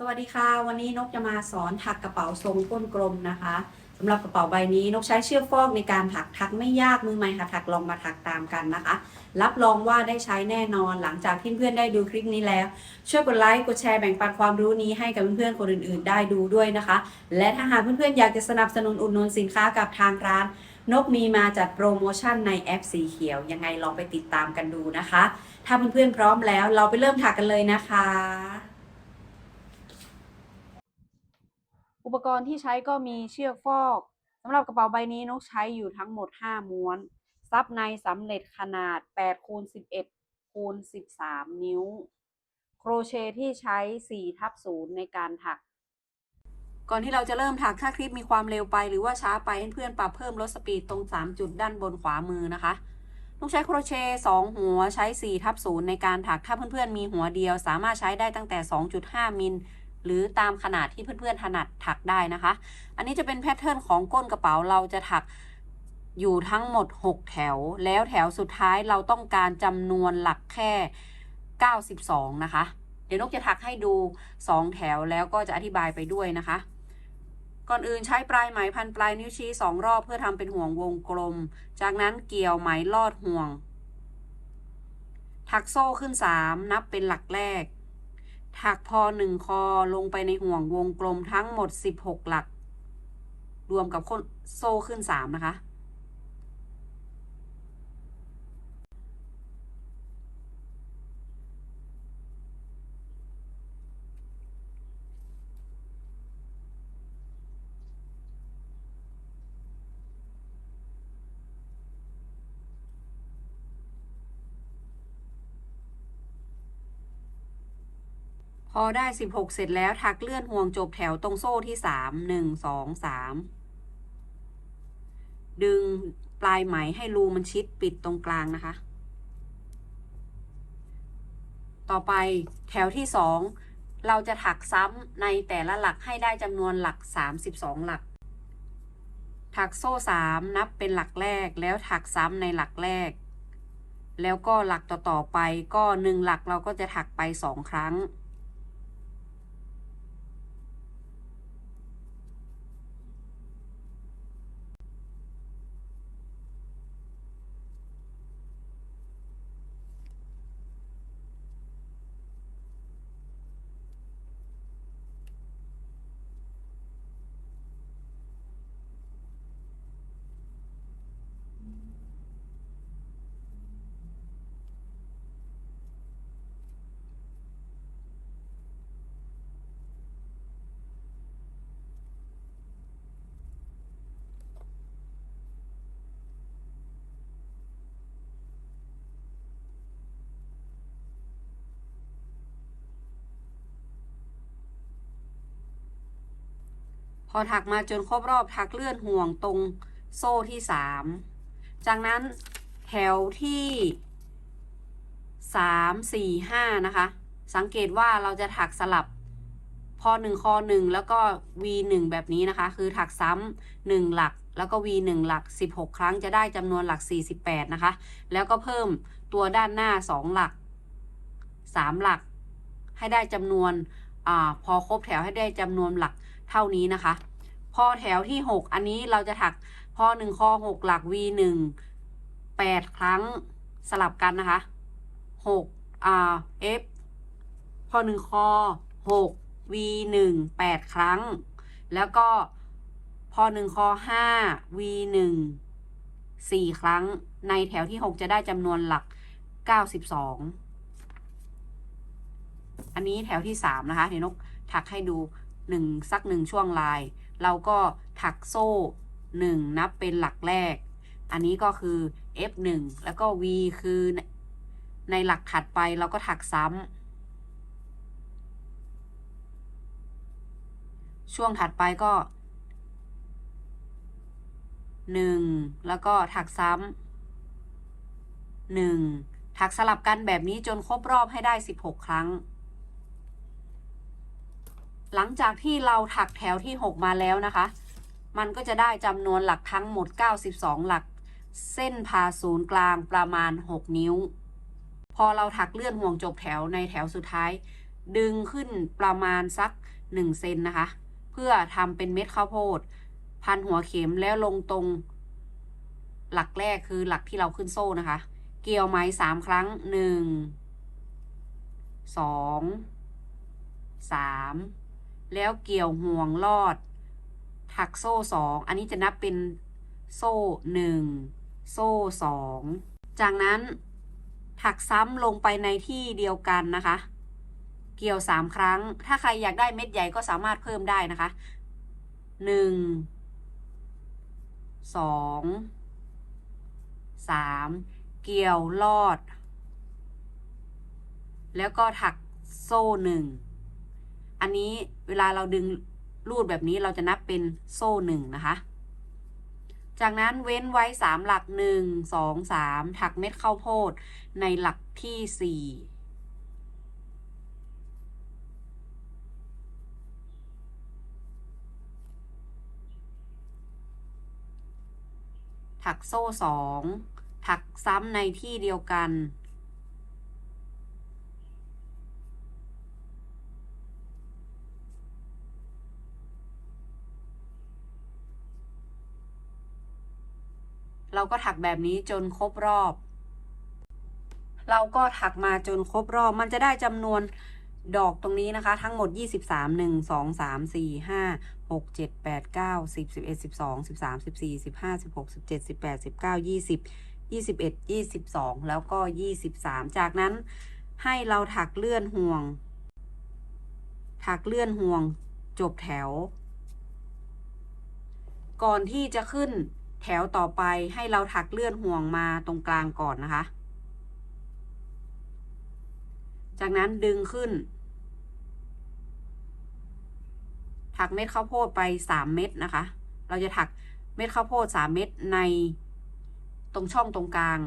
สวัสดีค่ะ วันนี้นกจะมาสอนถักกระเป๋าทรงก้นกลมนะคะสำหรับกระเป๋าใบนี้นกใช้เชือกฟอกในการถักถักไม่ยากมือใหม่ค่ะถักลองมาถักตามกันนะคะ รับรองว่าได้ใช้แน่นอนหลังจากที่เพื่อนได้ดูคลิปนี้แล้ว ช่วยกดไลค์กดแชร์แบ่งปันความรู้นี้ให้กับเพื่อนๆคนอื่นๆ ได้ดูด้วยนะคะ และถ้าหากเพื่อนๆอยากจะสนับสนุนอุดหนุนสินค้ากับทางร้าน นกมีมาจัดโปรโมชั่นในแอปสีเขียว ยังไงลองไปติดตามกันดูนะคะ ถ้าเพื่อนๆพร้อมแล้ว เราไปเริ่มถักกันเลยนะคะ อุปกรณ์ที่ใช้ก็มีเชือกฟอกสำหรับกระเป๋าใบนี้นกใช้อยู่ทั้งหมด 5 ม้วน ซับในสำเร็จขนาด8คูณ11คูณ13 นิ้ว โครเชต์ที่ใช้4ทับ0ในการถัก ก่อนที่เราจะเริ่มถักถ้าคลิปมีความเร็วไปหรือว่าช้าไปเพื่อนปรับเพิ่มลดสปีดตรง 3 จุดด้านบนขวามือนะคะต้องใช้โครเชต์2หัวใช้4ทับ0ในการถักถ้าเพื่อนๆมีหัวเดียว สามารถใช้ได้ตั้งแต่ 2.5 มิล หรือตามขนาดที่เพื่อนๆถนัดถักได้นะคะ อันนี้จะเป็นแพทเทิร์นของก้นกระเป๋าเราจะถักอยู่ทั้งหมด 6 แถว แล้วแถวสุดท้ายเราต้องการจำนวนหลักแค่ 92 นะคะ เดี๋ยวนกจะถักให้ดู 2 แถวแล้วก็จะอธิบายไปด้วยนะคะ ก่อนอื่นใช้ปลายไหมพันปลายนิ้วชี้ 2 รอบเพื่อทำเป็นห่วงวงกลม จากนั้นเกี่ยวไหมลอดห่วง ถักโซ่ขึ้น 3 นับเป็นหลักแรก ถักพอหนึ่งคอลงไปในห่วงวงกลมทั้งหมด 16 หลัก รวมกับโซ่ขึ้น 3 นะคะ อได้16เสร็จแล้วถักเลื่อนห่วงจบแถวตรงโซ่ที่3 1 2 3ดึงปลายไหมให้รูมันชิดปิดตรงกลางนะคะ ต่อไปแถวที่2เราจะถักซ้ำในแต่ละหลักให้ได้จำนวนหลัก 32 หลัก ถักโซ่ 3 นับเป็นหลักแรกแล้วถักซ้ำในหลักแรก แล้วก็หลักต่อๆไปก็หนึ่งหลักเราก็จะถักไป 2 ครั้ง อถักมาจนครบรอบถักเลื่อนห่วงตรงโซ่ที่สามจากนั้นแถวที่สามสี่ห้านะคะ สังเกตว่าเราจะถักสลับพอหนึ่งคอหนึ่งแล้วก็ V หนึ่งแบบนี้นะคะ คือถักซ้ำหนึ่งหลักแล้วก็ V หนึ่งหลักสิบหกครั้งจะได้จำนวนหลักสี่สิบแปดนะคะ แล้วก็เพิ่มตัวด้านหน้าสองหลักสามหลัก ให้ได้จำนวนอพอครบแถวให้ได้จำนวนหลักเท่านี้นะคะ พอแถวที่ 6 อันนี้เราจะถักพอ1คอ6หลัก v 1 8 ครั้งสลับกันนะคะ6 r f พอ1คอ6 v 1 8 ครั้ง แล้วก็พอ1คอ5 v 1 4 ครั้ง ในแถวที่ 6 จะได้จำนวนหลัก 92อันนี้แถวที่3นะคะเดี๋ยวนกถักให้ดูหนึ่งสักหนึ่งช่วงลาย เราก็ถักโซ่หนึ่งนับเป็นหลักแรก อันนี้ก็คือ F 1 แล้วก็ V คือในหลักถัดไปเราก็ถักซ้ำ ช่วงถัดไปก็หนึ่งแล้วก็ถักซ้ำหนึ่งถักสลับกันแบบนี้จนครบรอบให้ได้ 16 ครั้ง หลังจากที่เราถักแถวที่ 6 มาแล้วนะคะ มันก็จะได้จำนวนหลักทั้งหมด 92 หลัก เส้นผ่าศูนย์กลางประมาณ 6 นิ้ว พอเราถักเลื่อนห่วงจบแถวในแถวสุดท้าย ดึงขึ้นประมาณสัก 1 เซนนะคะ เพื่อทำเป็นเม็ดข้าวโพด พันหัวเข็มแล้วลงตรง หลักแรกคือหลักที่เราขึ้นโซ่นะคะ เกี่ยวไหมสามครั้งหนึ่งสองสาม แล้วเกี่ยวห่วงลอด ถักโซ่สองอันนี้จะนับเป็นโซ่หนึ่งโซ่สองจากนั้นถักซ้ำลงไปในที่เดียวกันนะคะ เกี่ยวสามครั้ง ถ้าใครอยากได้เม็ดใหญ่ก็สามารถเพิ่มได้นะคะหนึ่งสองสามเกี่ยวลอด แล้วก็ถักโซ่หนึ่ง อันนี้เวลาเราดึงรูดแบบนี้เราจะนับเป็นโซ่หนึ่งนะคะ จากนั้นเว้นไว้สามหลักหนึ่งสองสามถักเม็ดข้าวโพดในหลักที่สี่ถักโซ่สองถักซ้ำในที่เดียวกัน เราก็ถักแบบนี้จนครบรอบ เราก็ถักมาจนครบรอบ มันจะได้จำนวนดอกตรงนี้นะคะ ทั้งหมด 23 1 2 3 4 5 6 7 8 9 10 11 12 13 14 15 16 17 18 19 20 21 22 แล้วก็ 23 จากนั้นให้เราถักเลื่อนห่วง ถักเลื่อนห่วงจบแถว ก่อนที่จะขึ้น แถวต่อไปให้เราถักเลื่อนห่วงมาตรงกลางก่อนนะคะ จากนั้นดึงขึ้น ถักเม็ดข้าวโพดไปสามเม็ดนะคะ เราจะถักเม็ดข้าวโพดสามเม็ดในตรงช่องตรงกลาง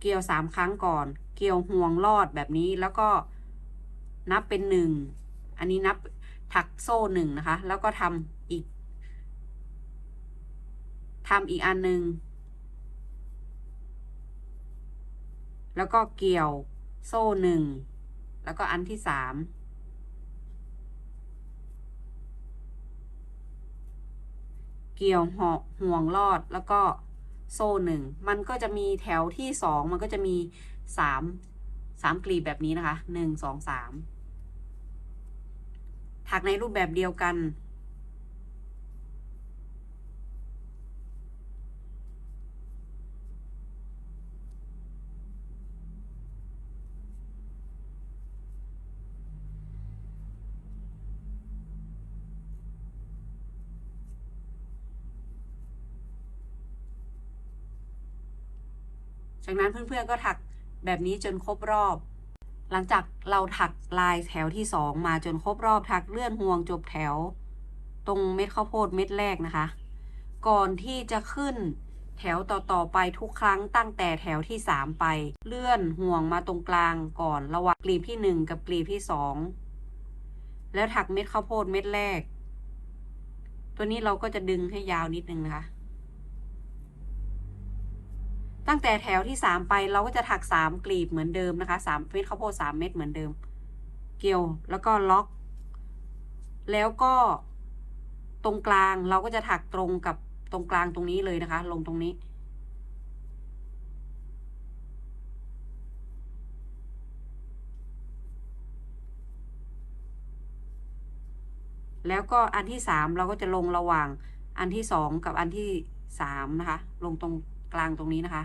เกี่ยวสามครั้งก่อน เกี่ยวห่วงลอดแบบนี้แล้วก็นับเป็นหนึ่ง อันนี้นับถักโซ่หนึ่งนะคะ แล้วก็ทำ ทำอีกอันหนึ่งแล้วก็เกี่ยวโซ่หนึ่งแล้วก็อันที่สามเกี่ยวหอกห่วงลอดแล้วก็โซ่หนึ่งมันก็จะมีแถวที่สองมันก็จะมีสามสามกลีบแบบนี้นะคะหนึ่งสองสามถักในรูปแบบเดียวกัน จากนั้นเพื่อนๆก็ถักแบบนี้จนครบรอบ หลังจากเราถักลายแถวที่สองมาจนครบรอบถักเลื่อนห่วงจบแถว ตรงเม็ดข้าวโพดเม็ดแรกนะคะ ก่อนที่จะขึ้นแถวต่อๆไปทุกครั้งตั้งแต่แถวที่สามไป เลื่อนห่วงมาตรงกลางก่อนระหว่างกลีบที่หนึ่งกับกลีบที่สองแล้วถักเม็ดข้าวโพดเม็ดแรก ตัวนี้เราก็จะดึงให้ยาวนิดนึงนะคะ ตั้งแต่แถวที่สามไปเราก็จะถักสามกลีบเหมือนเดิมนะคะสามเม็ดข้าวโพดสามเม็ดเหมือนเดิม เกี่ยวแล้วก็ล็อก แล้วก็ตรงกลางเราก็จะถักตรงกับตรงกลางตรงนี้เลยนะคะ ลงตรงนี้ แล้วก็อันที่สามเราก็จะลงระหว่างอันที่สองกับอันที่สามนะคะ ลงตรงกลางตรงนี้นะคะ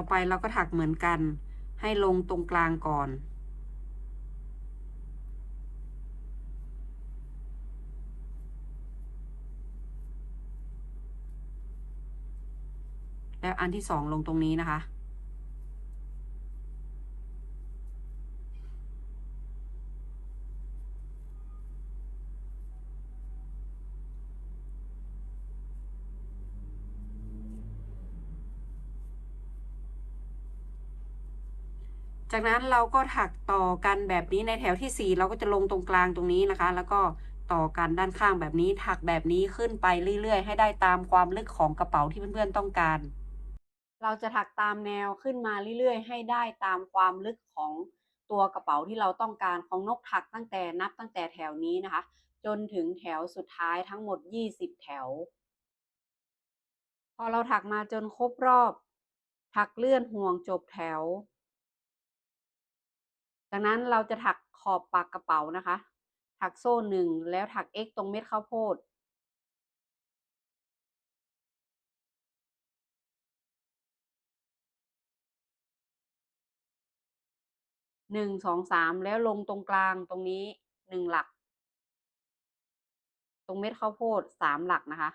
ต่อไปเราก็ถักเหมือนกัน ให้ลงตรงกลางก่อน แล้วอันที่สองลงตรงนี้นะคะ จากนั้นเราก็ถักต่อกันแบบนี้ในแถวที่สี่เราก็จะลงตรงกลางตรงนี้นะคะ แล้วก็ต่อกันด้านข้างแบบนี้ถักแบบนี้ขึ้นไปเรื่อยๆ ให้ได้ตามความลึกของกระเป๋าที่เพื่อนๆต้องการ เราจะถักตามแนวขึ้นมาเรื่อยๆ ให้ได้ตามความลึกของตัวกระเป๋าที่เราต้องการของนกถักตั้งแต่นับตั้งแต่แถวนี้นะคะ จนถึงแถวสุดท้ายทั้งหมด 20 แถว พอเราถักมาจนครบรอบ ถักเลื่อนห่วงจบแถว จากนั้นเราจะถักขอบปากกระเป๋านะคะ ถักโซ่หนึ่งแล้วถัก x ตรงเม็ดข้าวโพด หนึ่งสองสามแล้วลงตรงกลางตรงนี้หนึ่งหลัก ตรงเม็ดข้าวโพดสามหลักนะคะ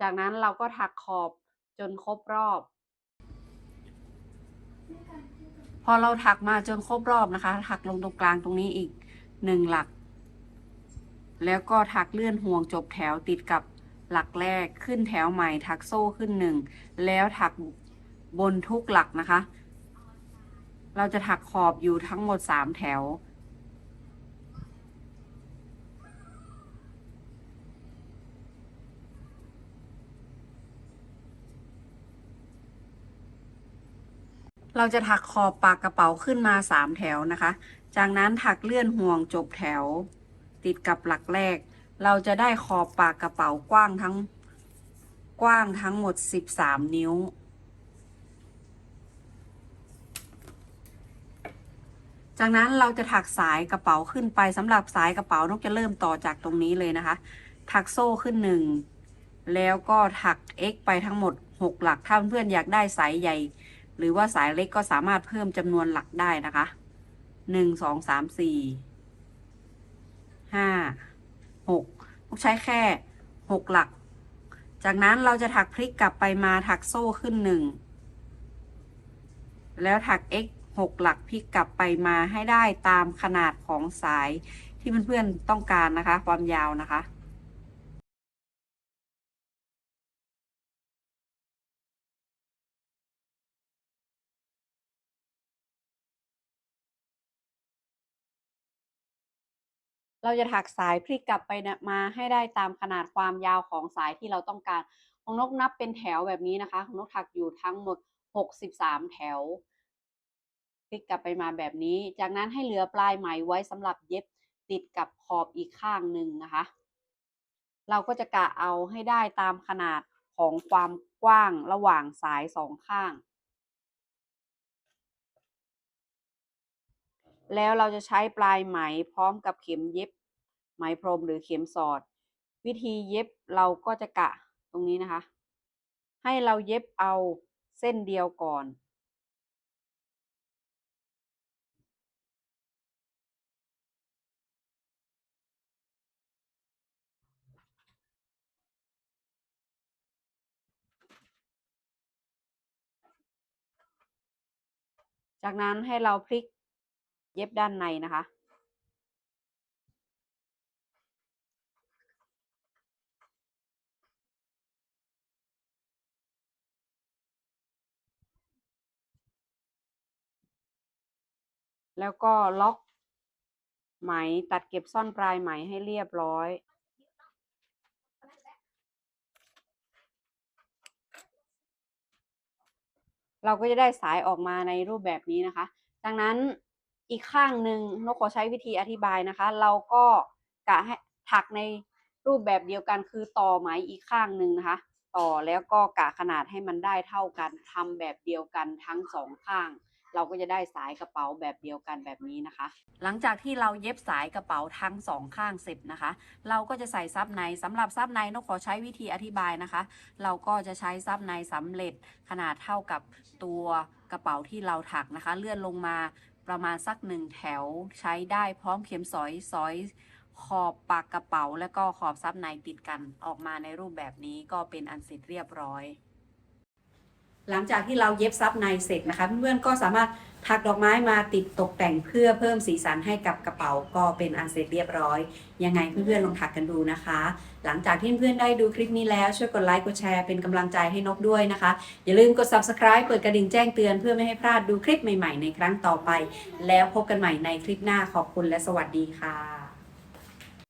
จากนั้นเราก็ถักขอบจนครบรอบ พอเราถักมาจนครบรอบนะคะ ถักลงตรงกลางตรงนี้อีกหนึ่งหลัก แล้วก็ถักเลื่อนห่วงจบแถวติดกับหลักแรกขึ้นแถวใหม่ถักโซ่ขึ้นหนึ่งแล้วถักบนทุกหลักนะคะ เราจะถักขอบอยู่ทั้งหมดสามแถว เราจะถักขอบปากกระเป๋าขึ้นมาสามแถวนะคะ จากนั้นถักเลื่อนห่วงจบแถว ติดกับหลักแรก เราจะได้ขอบปากกระเป๋ากว้างทั้งกว้างทั้งหมด13นิ้ว จากนั้นเราจะถักสายกระเป๋าขึ้นไปสำหรับสายกระเป๋านกจะเริ่มต่อจากตรงนี้เลยนะคะ ถักโซ่ขึ้นหนึ่งแล้วก็ถัก x ไปทั้งหมด6หลัก ถ้าเพื่อนๆอยากได้สายใหญ่ หรือว่าสายเล็กก็สามารถเพิ่มจำนวนหลักได้นะคะหนึ่งสองสามสี่ห้าหกต้องใช้แค่หกหลัก จากนั้นเราจะถักพลิกกลับไปมาถักโซ่ขึ้นหนึ่งแล้วถัก x หกหลักพลิกกลับไปมาให้ได้ตามขนาดของสายที่เพื่อนๆต้องการนะคะ ความยาวนะคะ เราจะถักสายพลิกกลับไปมาให้ได้ตามขนาดความยาวของสายที่เราต้องการ ของนกนับเป็นแถวแบบนี้นะคะ ของนกถักอยู่ทั้งหมด 63 แถว พลิกกลับไปมาแบบนี้ จากนั้นให้เหลือปลายไหมไว้สำหรับเย็บติดกับขอบอีกข้างหนึ่งนะคะ เราก็จะกะเอาให้ได้ตามขนาดของความกว้างระหว่างสายสองข้าง แล้วเราจะใช้ปลายไหมพร้อมกับเข็มเย็บ ไหมพรมหรือเข็มสอด วิธีเย็บเราก็จะกะตรงนี้นะคะ ให้เราเย็บเอาเส้นเดียวก่อน จากนั้นให้เราพลิกเย็บด้านในนะคะ แล้วก็ล็อกไหมตัดเก็บซ่อนปลายไหมให้เรียบร้อย เราก็จะได้สายออกมาในรูปแบบนี้นะคะ ดังนั้นอีกข้างหนึ่งนกขอใช้วิธีอธิบายนะคะ เราก็กะให้ถักในรูปแบบเดียวกันคือต่อไหมอีกข้างหนึ่งนะคะ ต่อแล้วก็กะขนาดให้มันได้เท่ากันทำแบบเดียวกันทั้งสองข้าง เราก็จะได้สายกระเป๋าแบบเดียวกันแบบนี้นะคะ หลังจากที่เราเย็บสายกระเป๋าทั้งสองข้างเสร็จนะคะ เราก็จะใส่ซับในสำหรับซับในนกขอใช้วิธีอธิบายนะคะ เราก็จะใช้ซับในสำเร็จขนาดเท่ากับตัวกระเป๋าที่เราถักนะคะ เลื่อนลงมาประมาณสักหนึ่งแถวใช้ได้พร้อมเข็มสอยสอยขอบปากกระเป๋า และก็ขอบซับในติดกันออกมาในรูปแบบนี้ก็เป็นอันเสร็จเรียบร้อย หลังจากที่เราเย็บซับในเสร็จนะคะ เพื่อนๆก็สามารถถักดอกไม้มาติดตกแต่งเพื่อเพิ่มสีสันให้กับกระเป๋าก็เป็นอันเสร็จเรียบร้อย ยังไงเพื่อนๆลองถักกันดูนะคะ หลังจากที่เพื่อนๆได้ดูคลิปนี้แล้วช่วยกดไลค์กดแชร์เป็นกำลังใจให้นกด้วยนะคะ อย่าลืมกด subscribe เปิดกระดิ่งแจ้งเตือนเพื่อไม่ให้พลาดดูคลิปใหม่ๆในครั้งต่อไป แล้วพบกันใหม่ในคลิปหน้าขอบคุณและสวัสดีค่ะ